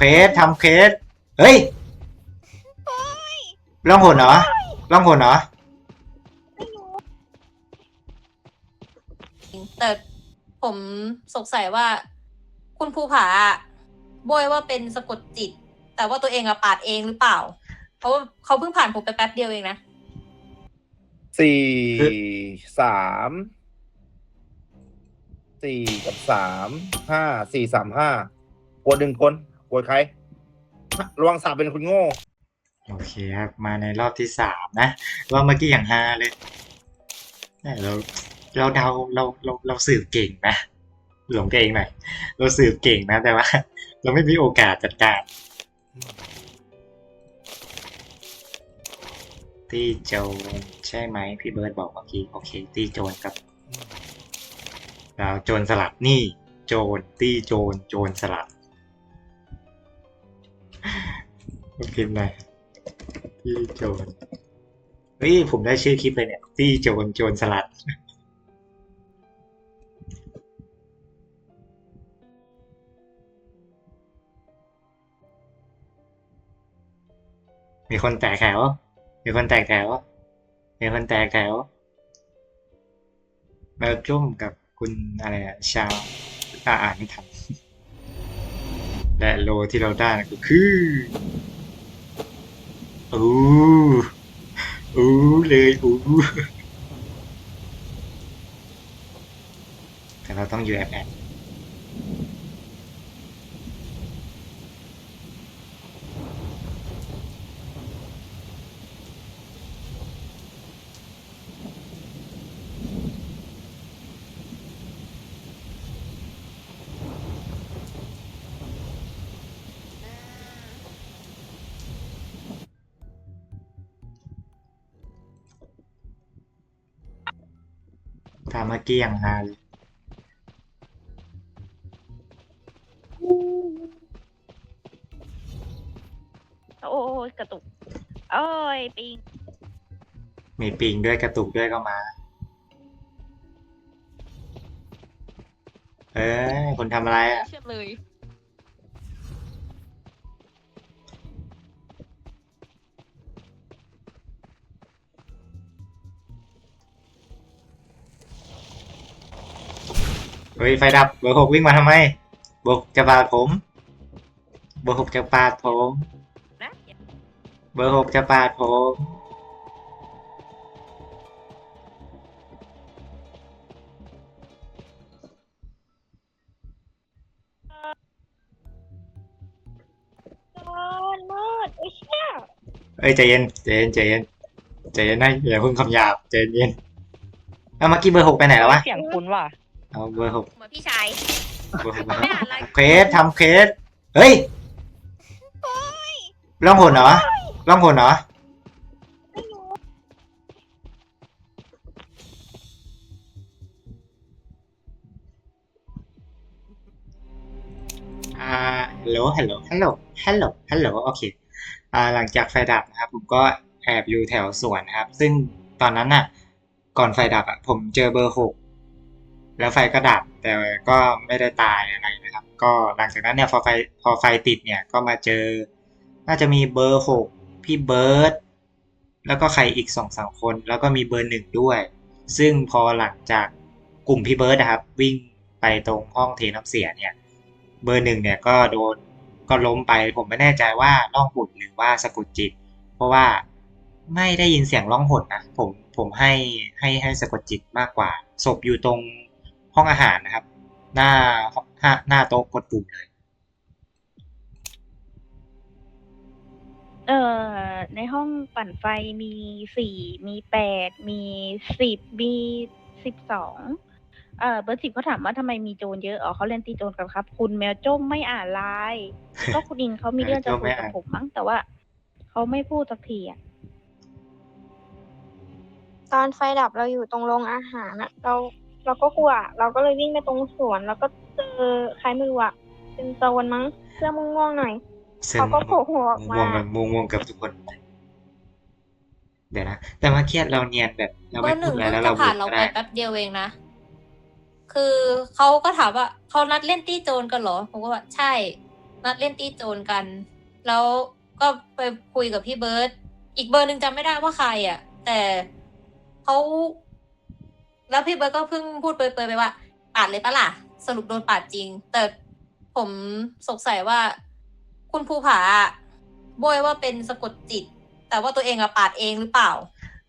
เควสทำเควสเฮ้ยล่องหนเหรอล่องหนเหรอแต่ผมสงสัยว่า คุณภูผาอะโบยว่าเป็นสะกดจิต แต่ว่าตัวเองอะปาดเองหรือเปล่า เพราะว่าเขาเพิ่งผ่านผมไปแป๊บเดียวเองนะสี่สามสี่กับสามห้าสี่สามห้ากดหนึ่งคน กดใคร ระวังสาบเป็นคนโง่ โอเคครับมาในรอบที่สามนะว่าเมื่อกี้อย่างฮาเลยเนี่ยเราเราเดาเราเราเราสืบเก่งนะหลงเก่งหน่อยเราสืบเก่งนะแต่ว่า เราไม่มีโอกาสจัดการตีโจรใช่ไหมพี่เบิร์ดบอกเมื่อกี้โอเค ตีโจรครับเราโจรสลัดนี่ โจรตีโจรโจรสลั ดพิมพ์หน่อยตีโจรเฮ้ยผมได้ชื่อคลิปเลยเนี่ยตีโจรโจรสลัด มีคนแตกแถว มีคนแตกแถว มีคนแตกแถวเบลจุ่มกับคุณอะไรอะชาวอ่าอ่านไม่ทันและโลที่เราได้ก็คือ อู้อู้เลยอู้แต่เราต้องอยู่แอบแอบ ทำเมื่อกี้อย่างฮาเลยโอ้ยกระตุก โอ้ยปิง มีปิงด้วยกระตุกด้วยก็มา เอ้ยคนทำอะไรอะ เชื่อเลย เฮ้ยไฟดับเบอร์หกวิ่งมาทำไมเบอร์หกจะปาดผมเบอร์หกจะปาดผมนะเบอร์หกจะปาดผมตอนมืดไอ้เชี่ยเอ้ยใจเย็นใจเย็นใจเย็นใจเย็นนะอย่าเพิ่งคำหยาบใจเย็นเอาเมื่อกี้เบอร์หกไปไหนแล้ววะ เสียงคุณว่ะ เอาเบอร์หกเหมือนพี่ชายเบอร์หกไปไหนไม่อ่านอะไรเควสทำเควสเฮ้ยล่องหนเหรอล่องหนเหรออ่าฮัลโหลฮัลโหลฮัลโหลฮัลโหลฮัลโหลโอเคอ่าหลังจากไฟดับนะครับผมก็แอบอยู่แถวสวนนะครับ ซึ่งตอนนั้นน่ะ ก่อนไฟดับอะผมเจอเบอร์หก แล้วไฟก็ดับแต่ก็ไม่ได้ตายอะไรนะครับ ก็หลังจากนั้นเนี่ยพอไฟพอไฟติดเนี่ยก็มาเจอ น่าจะมีเบอร์หกพี่เบิร์ดแล้วก็ใครอีกสองสามคน แล้วก็มีเบอร์หนึ่งด้วย ซึ่งพอหลังจากกลุ่มพี่เบิร์ดนะครับ วิ่งไปตรงห้องเทน้ำเสียเนี่ย เบอร์หนึ่งเนี่ยก็โดนก็ล้มไปผมไม่แน่ใจว่าล่องหนหรือว่าสะกุดจิต เพราะว่าไม่ได้ยินเสียงล่องหนนะผมผมให้ให้ให้สะกดจิตมากกว่าศพอยู่ตรง ห้องอาหารนะครับ หน้าหน้าหน้าโต๊ะกดปุ่มเลย เอ่อ ในห้องปั่นไฟมีสี่มีแปดมีสิบมีสิบสองเอ่อเบอร์สิบเขาถามว่าทำไมมีโจรเยอะอ๋อเขาเล่นตีโจรกันครับ คุณแมวจ้มไม่อ่านไลน์ก็คุณอิงเขามีเรื่องจะคุยกับผมมั้งแต่ว่าเขาไม่พูดสักทีอะตอนไฟดับเราอยู่ตรงโรงอาหารอะเรา เราก็กลัว เราก็เลยวิ่งไปตรงสวน แล้วก็เจอใครไม่รู้อะเป็นโจรมั้งเสื้อม่วงๆหน่อยซึ่งเขาก็โผล่หัวออกมาม่วงๆกันม่วงๆกับทุกคน เดี๋ยวนะ แต่เมื่อกี้เราเนียนแบบ เราเบอไม่ร์หพูนึ่ดงอะไรแล้วเพิ่งเราจะบุผ่านกเราก็ไปได้ แป๊บเดียวเองนะ คือเขาก็ถามว่าเขานัดเล่นตี้โจรกันเหรอ ผมก็ว่าใช่ นัดเล่นตีโจรกัน แล้วก็ไปคุยกับพี่เบิร์ตอีกเบอร์หนึ่งจำไม่ได้ว่าใครอะ แต่เขา แล้วพี่เบิร์ตก็เพิ่งพูดเปรยๆไปว่าปาดเลยปะล่ะ สรุปโดนปาดจริง แต่ผมสงสัยว่า คุณภูผาอะโบยว่าเป็นสะกดจิต แต่ว่าตัวเองอะปาดเองหรือเปล่า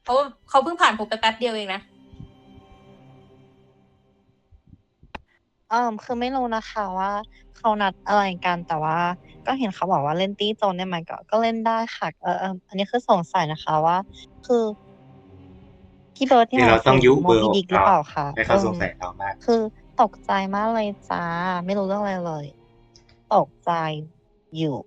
เพราะว่าเขาเพิ่งผ่านผมไปแป๊บเดียวเองนะ เออคือไม่รู้นะคะว่าเขานัดอะไรกันแต่ว่า ก็เห็นเขาบอกว่าเล่นตี้โจนได้ไหมก็ก็เล่นได้ค่ะเออเอออันนี้คือสงสัยนะคะว่า คือ พี่เบิร์ดที่เดี๋ยวเราต้องยุเบอร์โมหบิกดิกหรือเปล่าคะให้เขาออสงสัยเรามาก คือตกใจมากเลยจ้า ไม่รู้เรื่องอะไรเลย ตกใจอยู่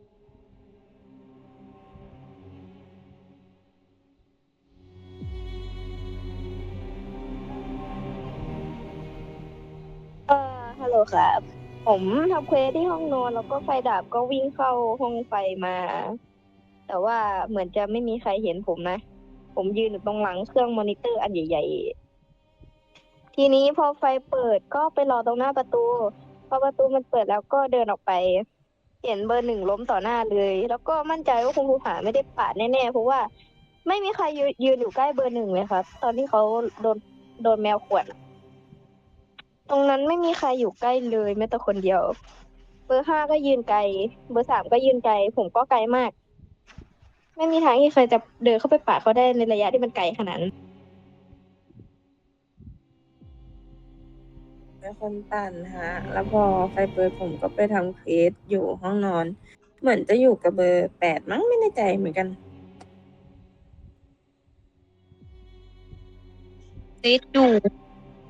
เออฮัลโหลครับ ผมทำเควสที่ห้องนอนแล้วก็ไฟดับก็วิ่งเข้าห้องไฟมา แต่ว่าเหมือนจะไม่มีใครเห็นผมนะ ผมยืนอยู่ตรงหลังเครื่องมอนิเตอร์อันใหญ่ๆ ทีนี้พอไฟเปิดก็ไปรอตรงหน้าประตู พอประตูมันเปิดแล้วก็เดินออกไปเห็นเบอร์หนึ่งล้มต่อหน้าเลย แล้วก็มั่นใจว่าคุณภูผาไม่ได้ปาดแน่ๆ เพราะว่าไม่มีใครยืนยืนอยู่ใกล้เบอร์หนึ่งเลยครับ ตอนที่เขาโดนโดนแมวขวดตรงนั้นไม่มีใครอยู่ใกล้เลยแม้แต่คนเดียว เบอร์ห้าก็ยืนไกล เบอร์สามก็ยืนไกล ผมก็ไกลมาก ไม่มีทางที่ใครจะเดินเข้าไปปาดเขาได้ในระยะที่มันไกลขนาดนั้นเป็นคนปั่นฮะ แล้วพอไฟเปิดผมก็ไปทำเควสอยู่ห้องนอน เหมือนจะอยู่กับเบอร์แปดมั้งไม่แน่ใจเหมือนกัน ติดอยู่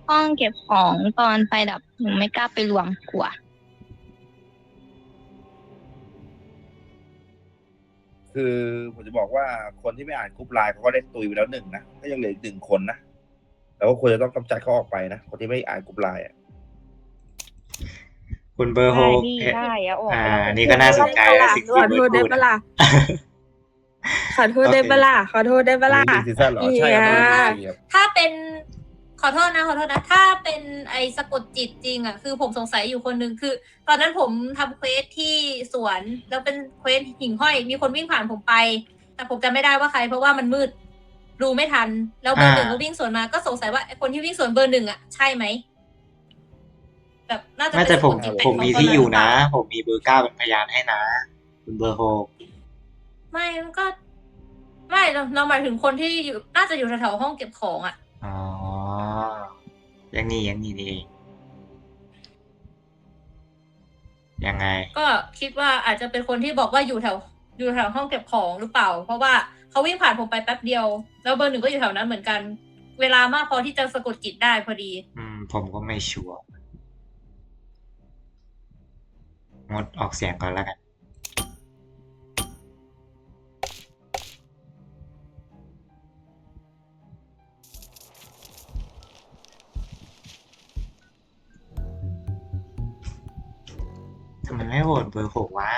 ห้องเก็บของตอนไฟดับหนูไม่กล้าไปรวมกลัว คือผมจะบอกว่าคนที่ไม่อ่านกรุ๊ปไลน์เขาก็ได้ตุยไปแล้วหนึ่งนะก็ยังเหลืออีกหนึ่งคนนะแต่ว่าควรจะต้องกำจัดเขาออกไปนะคนที่ไม่อ่านกรุ๊ปไลน์อะคุณเบอร์หได้กพี่เอ๊ะได้อะออกอ่าไปแล้วอันนี้ก็น่าสนใจนะสิ่งขที่อเบิโทร์ษดได้พูดปะล่ะขอโทษได้ปะล่ะขอโทษได้ปะล่ะอันนี้ซีซั่นเหรอใช่ครับเหี้ยครับถ้าเป็น ขอโทษนะขอโทษนะ ถ้าเป็นไอสะกดจิตจริงอะคือผมสงสัยอยู่คนหนึ่งคือ ตอนนั้นผมทำเควสที่สวนแล้วเป็นเควสหิ่งห้อย มีคนวิ่งผ่านผมไป แต่ผมจำไม่ได้ว่าใคร เพราะว่ามันมืดดูไม่ทัน แล้วเบอร์หนึ่งก็วิ่งสวนมาก็สงสัยว่าไอคนที่วิ่งสวนเบอร์หนึ่งอะใช่ไหมแบบน่าจะน่าเป็นจะสะผกมดจิตผมมีแต่เขาก็ที่อยู่นะเลยผมมีเบอร์เก้าเป็นพยานให้นะคุณเบอร์หกไม่มันก็ ไม่เราเราหมายถึงคนที่อยู่น่าจะอยู่แถวๆห้องเก็บของอะ อ๋อยังนี่ยังนี่นี่เองยังไง ก็คิดว่าอาจจะเป็นคนที่บอกว่าอยู่แถว อยู่แถวห้องเก็บของหรือเปล่า เพราะว่าเขาวิ่งผ่านผมไปแป๊บเดียว แล้วเบอร์หนึ่งก็อยู่แถวนั้นเหมือนกัน เวลามากพอที่จะสะกดจิตได้พอดี อืม ผมก็ไม่ชัวร์งดออกเสียงก่อนแล้วกัน โหวตเบอร์หกวะ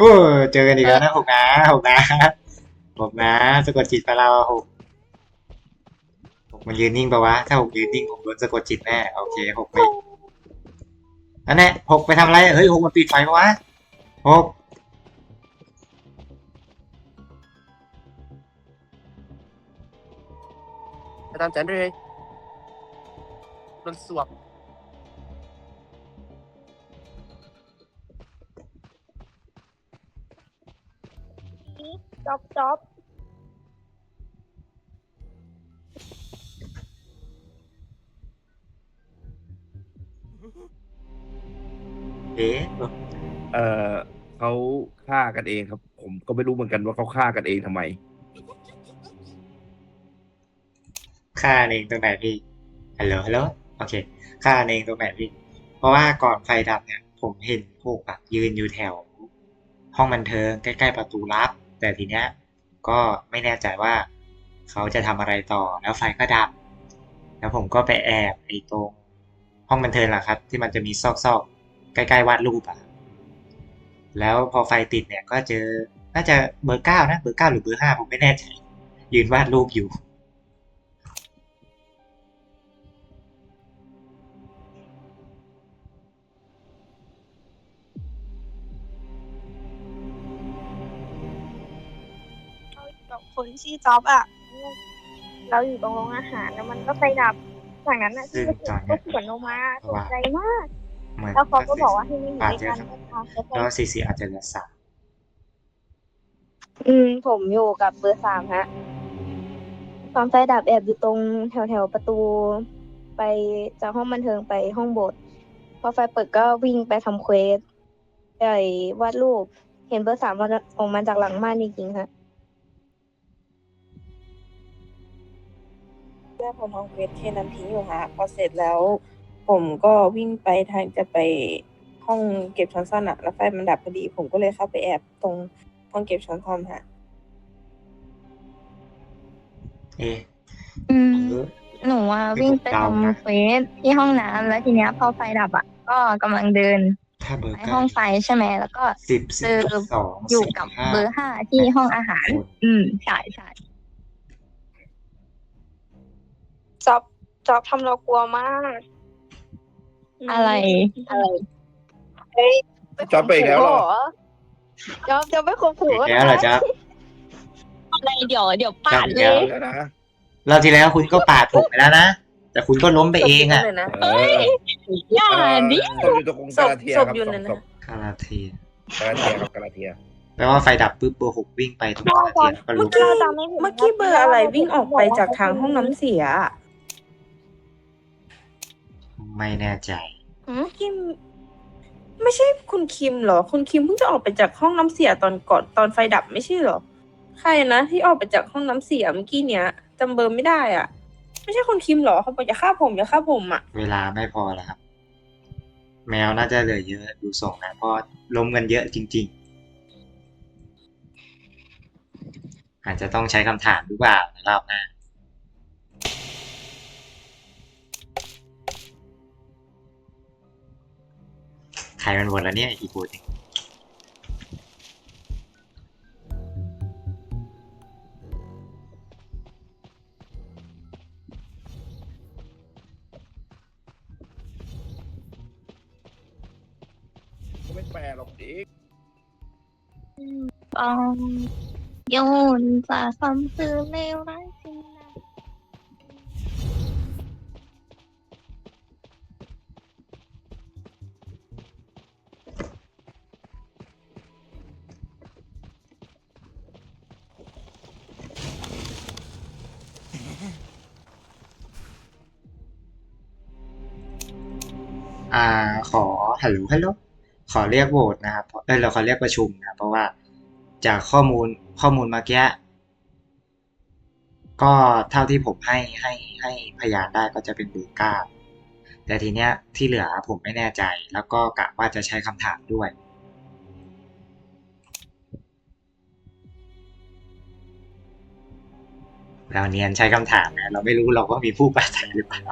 โอ้เจอกันอีกแล้วนะหกนะหกนะหกนะสะกดจิตไปเราหกหก มันยืนนิ่งปะวะ ถ้าหกยืนนิ่งผมโดนสะกดจิตแน่ โอเคหกไม่นั่นแหละหกไปทำอะไรเฮ้ยหกมันปิดไฟปะวะหกไปตามใจเลยโดนสวบจ๊อบจ๊อบ กันเองครับ ผมก็ไม่รู้เหมือนกันว่าเขาฆ่ากันเองทำไมฆ่าเองตรงไหนพี่ฮัลโหลฮัลโหลโอเคฆ่าเองตรงไหนพี่ เพราะว่าก่อนไฟดับเนี่ย ผมเห็นพวกแบบยืนอยู่แถว ห้องบันเทิงใกล้ๆประตูลับ แต่ทีเนี้ย ก็ไม่แน่ใจว่า เขาจะทำอะไรต่อแล้วไฟก็ดับ แล้วผมก็ไปแอบไอ้ตรงห้องบันเทิงแหละครับ ที่มันจะมีซอกๆใกล้ๆวาดรูปอะ แล้วพอไฟติดเนี่ยก็เจอน่าจะเบอร์เก้านะเบอร์เก้าหรือเบอร์ห้าผมไม่แน่ใจยืนวาดรูปอยู่กับคนชื่อจ๊อบอะ เราอยู่ตรงโรงอาหารแล้วมันก็ไฟดับจากนั้นน่ะซึ่ที่งก็ตอนเนี้ก็ยสวนลงมาตกใจมากเห มือนแล้วเขาก็บอกว่าให้ไม่อยู่อาจด้วยจะกันก็พาเขาไปแล้วซีซีอาจจะเหลือสามอืม ผมอยู่กับเบอร์สามฮะตอนไฟดับแอบอยู่ตรงแถวแถวๆประตู ไปจากห้องบันเทิงไปห้องโบสถ์พอไฟเปิดก็วิ่งไปทำเควสไปวาดรูป เห็นเบอร์สามออกมาจากหลังม่านจริงๆฮะแม่ผมทำเควสเทน้ำทิ้งอยู่ฮะพอเสร็จแล้ว ผมก็วิ่งไปทางจะไปห้องเก็บช้อนซ่อมอะแล้วไฟมันดับพอดี ผมก็เลยเข้าไปแอบตรงห้องเก็บช้อนซ่อมฮะเอ๊ะอืม เออ หนูว่าวิ่งไปเดานะทำเควสที่ห้องน้ำแล้วทีเนี้ยพอไฟดับอะ ก็กำลังเดินถ้าเบอร์ไปเก้าห้องไฟใช่ไหมแล้วก็ สิบสิเจอบสองอยู่สิบกับห้าเบอร์ห้าที่ห้องอาหาร คนอืมใช่ใช่จ๊อบจ๊อบทำเรากลัวมาก อะไรอะไรเฮ้ยจ๊อบไปอีกแล้วเหรอ จ๊อบจะไม่ข่มขู่อีกแล้วเหรอจ๊ะอะไรเดี๋ยวเดี๋ยวปาดเลจับยแล้แล้วนะรอบที่แล้วคุณก็ปาดผมไปแล้วนะ แต่คุณก็ล้มไปเองอะเลยนะ เอออย่าดิ ศพอยู่ตรงกรุงกาลาเทียศคพรับอยู่ศพนั่นศนะพกาลาเทียกาลาเทียครับกาลาเทียแปลว่าไฟดับปุ๊บเบอร์หกวิ่งไปตรงกาลาเทียแล้วก็เมื่ลุอกกี้เมื่อกี้เบอร์อะไรวิ่งออกไปจากทางห้องน้ำเสียอะ ไม่แน่ใจเมื่อกี้ไม่ใช่คุณคิมเหรอ คุณคิมเพิ่งจะออกไปจากห้องน้ำเสียตอนก่อนตอนไฟดับไม่ใช่เหรอ ใครนะที่ออกไปจากห้องน้ำเสียเมื่อกี้เนี้ยจำเบอร์ไม่ได้อะ ไม่ใช่คุณคิมเหรอเขาบอกอย่าฆ่าผมอย่าฆ่าผมอะ เวลาไม่พอแล้วครับ แมวน่าจะเหลือเยอะดูส่งนะเพราะล้มกันเยอะจริง ๆ อาจจะต้องใช้คำถามหรือเปล่าในรอบหน้า ใครมันหมดแล้วเนี่ยอีกบูดหนึ่งก็ไม่แปลหรอกดิปองโยนจากคำสื่อเลวร้ อ่าขอฮัลโหลฮัลโหลขอเรียกโหวตนะครับเออเราขอเรียกประชุมนะเพราะว่าจากข้อมูลข้อมูลเมื่อกี้ก็เท่าที่ผมให้ให้ให้พยานได้ก็จะเป็นเบอร์เก้าแต่ทีเนี้ยที่เหลือผมไม่แน่ใจ แล้วก็กะว่าจะใช้คำถามด้วย เราเนียนใช้คำถามนะเราไม่รู้หรอกว่ามีผู้ปราศัยหรือเปล่า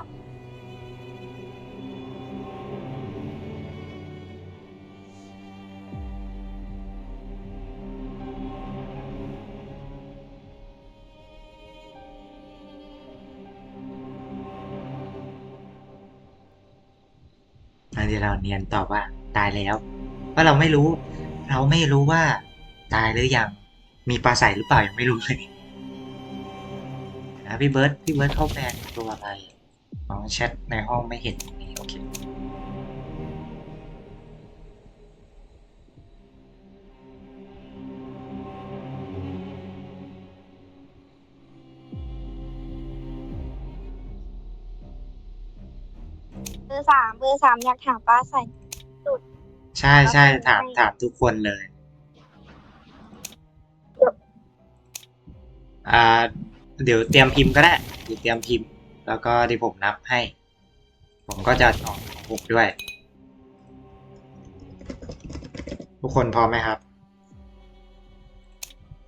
างที่เราเนียนตอบว่าตายแล้วเพราะเราไม่รู้ เราไม่รู้ว่า ตายหรือยังมีปลาใสหรือเปล่ายังไม่รู้เลยนะพี่เบิร์ดพี่เบิร์ดเข้าแปลงตัวอะไรอ๋อแชทในห้องไม่เห็นตรงนี้โอเค อร์สามเบอร์สามอยากถามป้าใส่ใช่ใช่ถามถามทุกคนเลย อ่า เดี๋ยวเตรียมพิมพ์ก็ได้เดี๋ยวเตรียมพิมพ์ แล้วก็ที่ผมนับให้ ผมก็จะตอบของผมด้วย ทุกคนพร้อมไหมครับ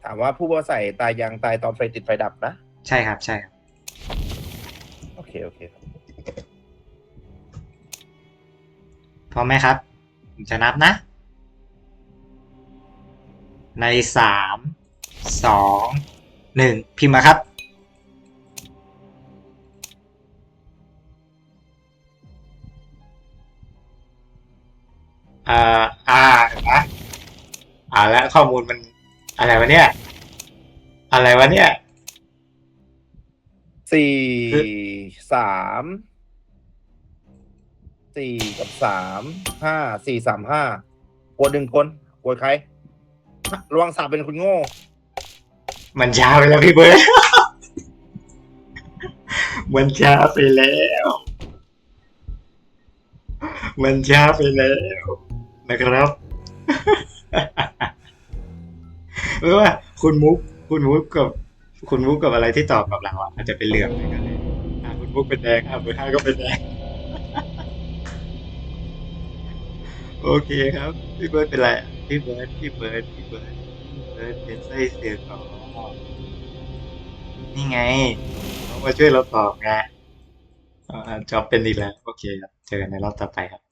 ถามว่าผู้ว่าใส่ตายยังตายตอนไฟติดไฟดับนะ ใช่ครับใช่ครับ โอเคเคโอเคครับ พร้อมไหมครับ ผมจะนับนะ ในสามสองหนึ่งพิมพ์มาครับ อ่า อ่าเห็นไหมอ่าแล้วข้อมูลมันอะไรวะเนี่ย อะไรวะเนี่ย สี่คือสาม สี่กับสามห้าสี่สามห้ากดหนึ่งคนกดใครระวังสาบเป็นคุณโง่ มันช้าไปแล้วพี่เบิร์ด มันช้าไปแล้ว มันช้าไปแล้วนะครับ ไม่ว่าคุณมุก คุณมุกกับ คุณมุกกับอะไรที่ตอบกับเราอะอาจจะเป็นเหลืองเหมือนกันเลยอะคุณมุกเป็นแดงอะเบอร์ห้าก็เป็นแดง โอเคครับพี่เบิร์ดเป็นไรพี่เบิร์ดพี่เบิร์ดพี่เบิร์ดเบิร์ดเป็นไส้เสียกองนี่ไงเขามาช่วยเราตอบไงอ่าจอบเป็นอีกแล้ว โอเคครับ เจอกันในรอบต่อไปครับ